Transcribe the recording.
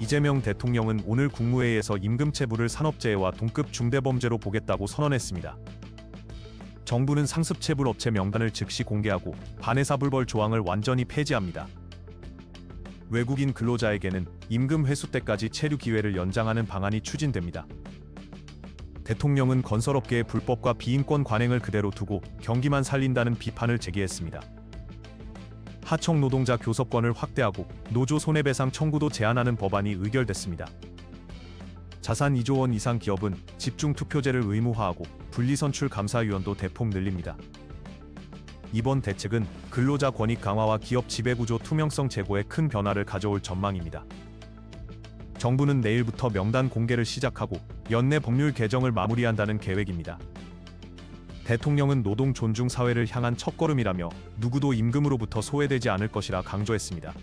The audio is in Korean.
이재명 대통령은 오늘 국무회의에서 임금체불을 산업재해와 동급 중대범죄로 보겠다고 선언했습니다. 정부는 상습체불 업체 명단을 즉시 공개하고 반해사불벌 조항을 완전히 폐지합니다. 외국인 근로자에게는 임금 회수 때까지 체류 기회를 연장하는 방안이 추진됩니다. 대통령은 건설업계의 불법과 비인권 관행을 그대로 두고 경기만 살린다는 비판을 제기했습니다. 하청 노동자 교섭권을 확대하고 노조 손해배상 청구도 제한하는 법안이 의결됐습니다. 자산 2조 원 이상 기업은 집중 투표제를 의무화하고 분리선출 감사위원도 대폭 늘립니다. 이번 대책은 근로자 권익 강화와 기업 지배구조 투명성 제고에 큰 변화를 가져올 전망입니다. 정부는 내일부터 명단 공개를 시작하고 연내 법률 개정을 마무리한다는 계획입니다. 대통령은 노동 존중 사회를 향한 첫걸음이라며 누구도 임금으로부터 소외되지 않을 것이라 강조했습니다.